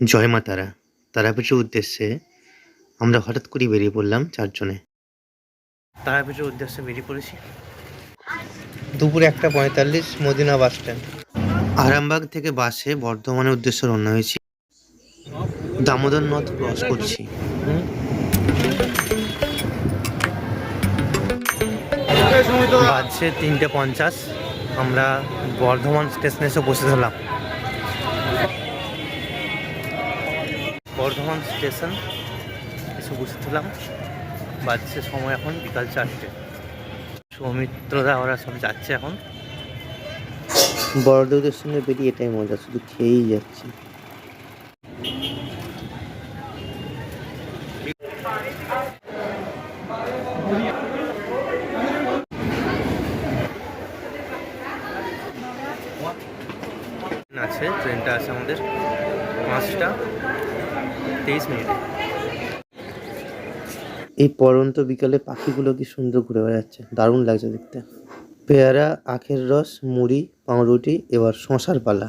জয় মা তারা। তারাপীঠের উদ্দেশ্যে আমরা হঠাৎ করে বেরিয়ে পড়লাম চারজনে। তারাপীঠের উদ্দেশ্যে বেরিয়ে পড়েছি? দুপুরে একটা পঁয়তাল্লিশ মদিনা বাস স্ট্যান্ড। আরামবাগ থেকে বাসে বর্ধমানের উদ্দেশ্যে রওনা হয়েছি। দামোদর নদ ক্রস করছি। বাজছে তিনটে পঞ্চাশ। আমরা বর্ধমান স্টেশনে এসে বসে ধরলাম বর্ধমান স্টেশন এসে বসেছিলাম বাজছে সময় এখন বিকাল চারটে। সৌমিত্রদা ওরা সব যাচ্ছে এখন। বড়দের সঙ্গে বেরিয়ে এটাই মজা শুধু খেয়েই যাচ্ছি। আছে ট্রেনটা আছে আমাদের পাঁচটা। তেইশ মিনিটে। এই পরন্ত বিকালে পাখিগুলো কি সুন্দর ঘুরে বেড়াচ্ছে, দারুণ লাগছে দেখতে। পেয়ারা, আখের রস, মুড়ি, পাউরুটি, এবার শশার পালা।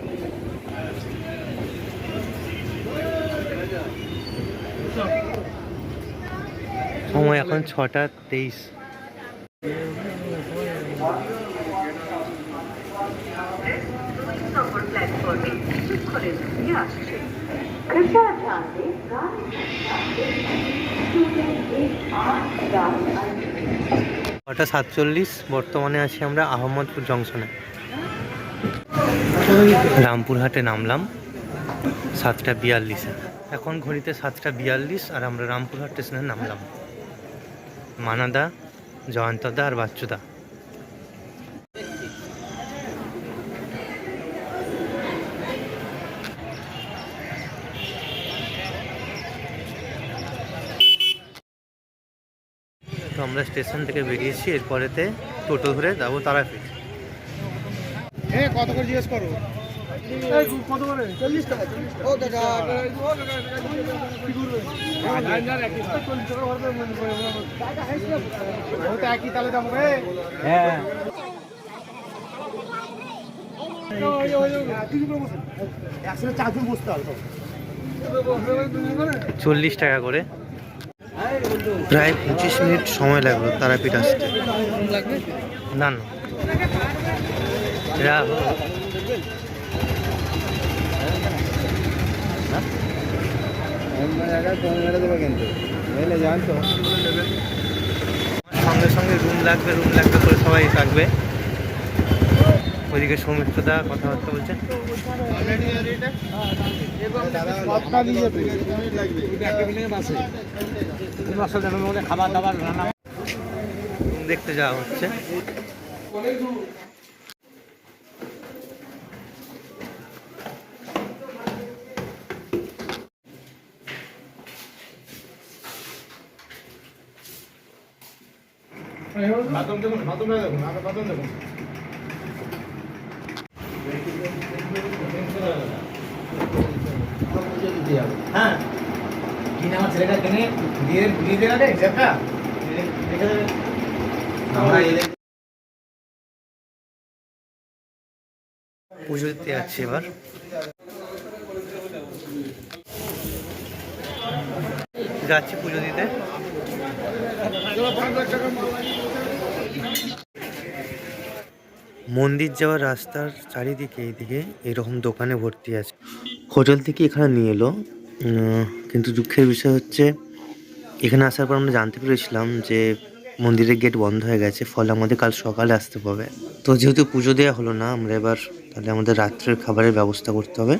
সময় এখন ছটা তেইশ। ছটা সাতচল্লিশ, বর্তমানে আছি আমরা আহমদপুর জংশনে। রামপুরহাটে নামলাম, সাতটা বিয়াল্লিশে। এখন ঘড়িতে সাতটা বিয়াল্লিশ আর আমরা রামপুরহাট স্টেশনে নামলাম। মানাদা, জয়ন্তদা আর বাচ্চুদা। তো আমরা স্টেশন থেকে বেরিয়েছি, এরপরেতে টোটো ধরে যাব তারাপীঠ। হ্যাঁ কত করে জিজ্ঞেস করো? চল্লিশ টাকা একই তাহলে দাম চল্লিশ টাকা করে। প্রায় পঁচিশ মিনিট সময় লাগল তারাপীঠ আসতে। না না। এরা সঙ্গে সঙ্গে রুম লাগবে রুম লাগবে করে সবাই থাকবে। ওইদিকে সৌমিত্রদা কথাবার্তা বলছে। খাবার দাবার রান্না দেখতে যাওয়া হচ্ছে বাথরুম দেখুন বাথরুম দেখুন আগে বাথরুম দেখুন। হ্যাঁ। কিনে আমার ছেলেটা কিনে দিয়ে দিয়ে দেওয়া রে হিসাবটা রেখে দেবে। আমরা পুজো দিতে যাচ্ছি এবার। যাচ্ছি পুজো দিতে। মন্দির যাওয়ার রাস্তার চারিদিকে, এইদিকে এরকম দোকানে ভর্তি আছে। হোটেল থেকে এখানে নিয়ে এলো। কিন্তু দুঃখের বিষয় হচ্ছে, এখানে আসার পর আমরা জানতে পেরেছিলাম যে মন্দিরের গেট বন্ধ হয়ে গেছে, ফলে আমাদের কাল সকালে আসতে হবে। তো যেহেতু পুজো দেওয়া হলো না, আমরা এবার তাহলে আমাদের রাত্রের খাবারের ব্যবস্থা করতে হবে।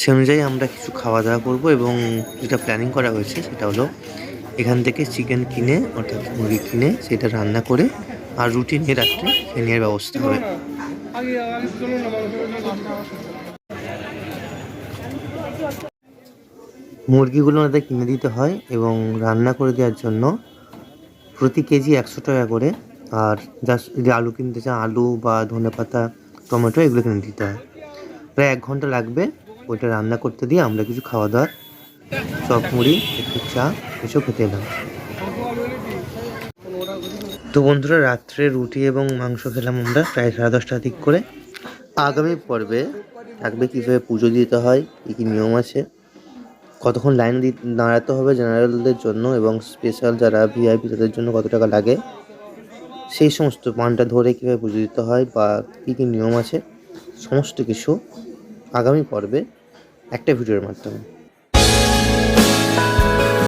সে অনুযায়ী আমরা কিছু খাওয়া দাওয়া করব এবং যেটা প্ল্যানিং করা হয়েছে সেটা হলো এখান থেকে চিকেন কিনে, অর্থাৎ মুরগি কিনে, সেটা রান্না করে আর রুটি নিয়ে রাত্রে খেয়ে নেওয়ার ব্যবস্থা হবে। মুরগিগুলো ওনাদের কিনে দিতে হয় এবং রান্না করে দেওয়ার জন্য প্রতি কেজি একশো টাকা করে। আর যা যদি আলু কিনতে চান আলু বা ধনে পাতা, টমেটো, এগুলো কিনে দিতে হয়। প্রায় এক ঘণ্টা লাগবে ওইটা রান্না করতে দিয়ে আমরা কিছু খাওয়া দাওয়ার চপ মুড়ি, একটু চা, এসব খেতে এলাম। তো বন্ধুরা, রাত্রে রুটি এবং মাংস খেলাম আমরা প্রায় সাড়ে দশটার দিক করে। আগামী পর্বে থাকবে কীভাবে পুজো দিতে হয়, কী কী নিয়ম আছে, কতক্ষণ লাইন দি দাঁড়াতে হবে জেনারেলদের জন্য এবং স্পেশাল যারা ভিআইপি তাদের জন্য কত টাকা লাগে, সেই সমস্ত পানটা ধরে কীভাবে পুজো দিতে হয় বা কী কী নিয়ম আছে, সমস্ত কিছু আগামী পর্বে একটা ভিডিওর মাধ্যমে।